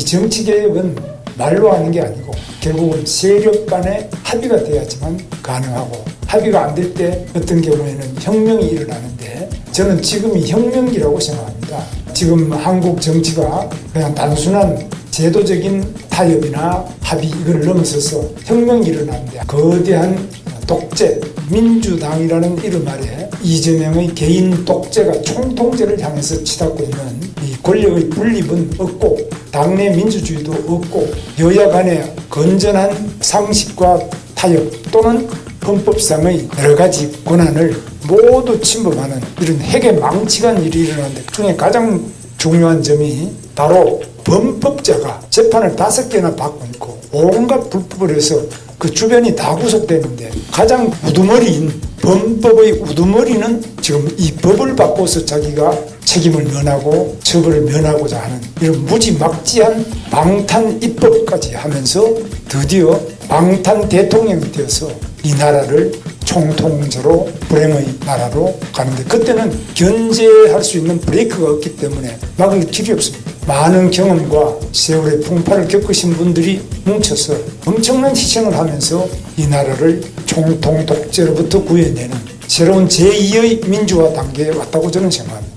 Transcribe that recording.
이 정치 개혁은 말로 하는 게 아니고 결국은 세력 간의 합의가 돼야지만 가능하고 합의가 안 될 때 어떤 경우에는 혁명이 일어나는데 저는 지금이 혁명기라고 생각합니다. 지금 한국 정치가 그냥 단순한 제도적인 타협이나 합의 이걸 넘어서서 혁명이 일어나는데 거대한 독재, 민주당이라는 이름 아래 이재명의 개인 독재가 총통제를 향해서 치닫고 있는 이 권력의 분립은 없고 당내 민주주의도 없고 여야 간의 건전한 상식과 타협 또는 헌법상의 여러 가지 권한을 모두 침범하는 이런 핵의 망치간 일이 일어나는데 그 중에 가장 중요한 점이 바로 범법자가 재판을 다섯 개나 받고 있고 온갖 불법을 해서 그 주변이 다 구속됐는데 가장 우두머리인 범법의 우두머리는 지금 이 법을 바꿔서 자기가 책임을 면하고 처벌을 면하고자 하는 이런 무지막지한 방탄 입법까지 하면서 드디어 방탄 대통령이 되어서 이 나라를 총통제로 불행의 나라로 가는데 그때는 견제할 수 있는 브레이크가 없기 때문에 막을 길이 없습니다. 많은 경험과 세월의 풍파를 겪으신 분들이 뭉쳐서 엄청난 희생을 하면서 이 나라를 총통 독재로부터 구해내는 새로운 제2의 민주화 단계에 왔다고 저는 생각합니다.